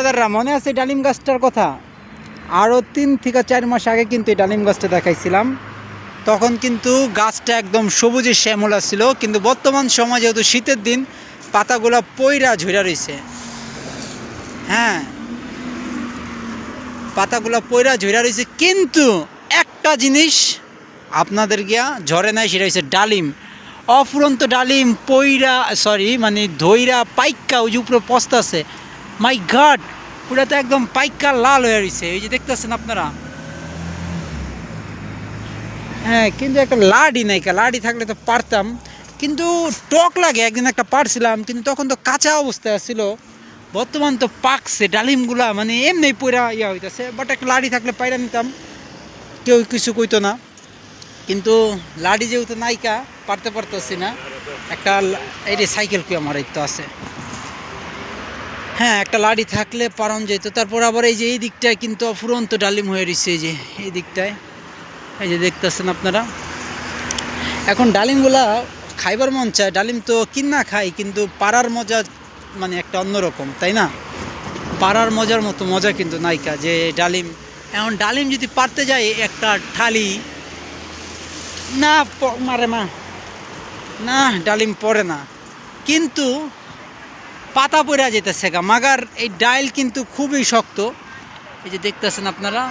ব্রাদাররা মনে আছে ডালিম গাছটার কথা। আরও তিন থেকে চার মাস আগে কিন্তু এই ডালিম গাছটা দেখাইছিলাম। তখন কিন্তু গাছটা একদম সবুজে শ্যামলা ছিল, কিন্তু বর্তমান সময় যেহেতু শীতের দিন, পাতাগুলো পইরা ঝইরা রয়েছে হ্যাঁ পাতাগুলো পইরা ঝইরা রয়েছে কিন্তু একটা জিনিস আপনাদের গিয়া ঝরে নাই, সেটা হচ্ছে ডালিম। অফুরন্ত ডালিম পইরা সরি মানে ধইরা পাইক্কা ওই উপরে পস্ত আছে মাই গাড পুরা তো একদম পাইকা লাল হয়ে রয়েছে এই যে দেখতেছেন আপনারা। হ্যাঁ কিন্তু একটা লাডি নাই লাডি থাকলে তো পারতাম। কিন্তু টক লাগে, একদিন একটা পারছিলাম, কিন্তু তখন তো কাঁচা অবস্থায় ছিল। বর্তমান তো পাকছে, ডালিমগুলা মানে এমনি পইরা ইয়া হইতেছে বাট একটা লাডি থাকলে পাইরা নিতাম। কেউ কিছু কইতো না। কিন্তু লাডি যেহেতু নাইকা পারতে পারতেছি না। একটা এই সাইকেল কি আমার তো আছে। হ্যাঁ একটা লাডি থাকলে পারন যেত। তারপর আবার এই যে এই দিকটায় কিন্তু অফুরন্ত ডালিম হয়ে রয়েছে এই যে, এই দিকটায়। এই যে দেখতেছেন আপনারা। এখন ডালিমগুলা খাইবার মন চায়। ডালিম তো কিনা খাই কিন্তু পাড়ার মজা মানে একটা অন্যরকম, তাই না? পাড়ার মজার মতো মজা কিন্তু নাইকা যে ডালিম, এখন ডালিম যদি পারতে যাই একটা ঠালি, না মারে মা, না, ডালিম পড়ে না। কিন্তু পাতা পড়া যেতেছে গা। মাগার এই ডাইল কিন্তু খুবই শক্ত। এই যে দেখতেছেন আপনারা,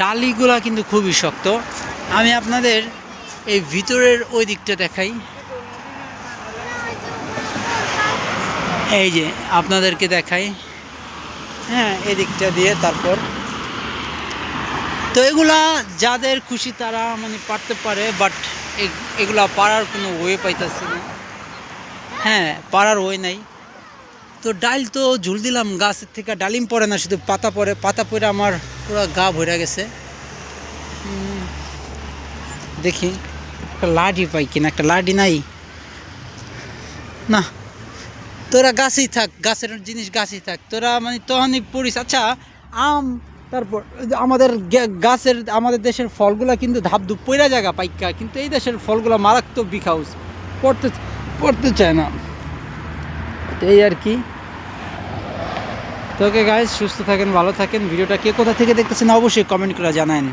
ডালিগুলা কিন্তু খুবই শক্ত। আমি আপনাদের এই ভিতরের ওই দিকটা দেখাই। এই যে আপনাদেরকে দেখাই। হ্যাঁ এই দিকটা দিয়ে তারপর। তো এগুলা যাদের খুশি তারা মানে পারতে পারে বাট এগুলা পারার কোনো ওয়ে পাইতেছে না। হ্যাঁ পাড়ার ওই নাই। তো ডাইল তো ঝুল দিলাম, গাছের থেকে ডালিম পড়ে না, শুধু পাতা পড়ে পাতা পড়ে আমার পুরো গা ভরে গেছে। দেখি, একটা লাডি পাই কিনা, একটা লাডি নাই। না, তোরা গাছেই থাক, গাছের জিনিস গাছেই থাক। তোরা মানে তখনই পড়িস আচ্ছা আম, তারপর আমাদের গাছের, আমাদের দেশের ফলগুলা কিন্তু ধাপ ধুপ পইরা জায়গা পাইকা কিন্তু এই দেশের ফলগুলা মারাত্মক বিখাউস পড়তে পড়তে চায় না। এই আর কি। তোকে গাইজ সুস্থ থাকেন, ভালো থাকেন। ভিডিওটা কে কোথা থেকে দেখতেছেন অবশ্যই কমেন্ট করে জানান।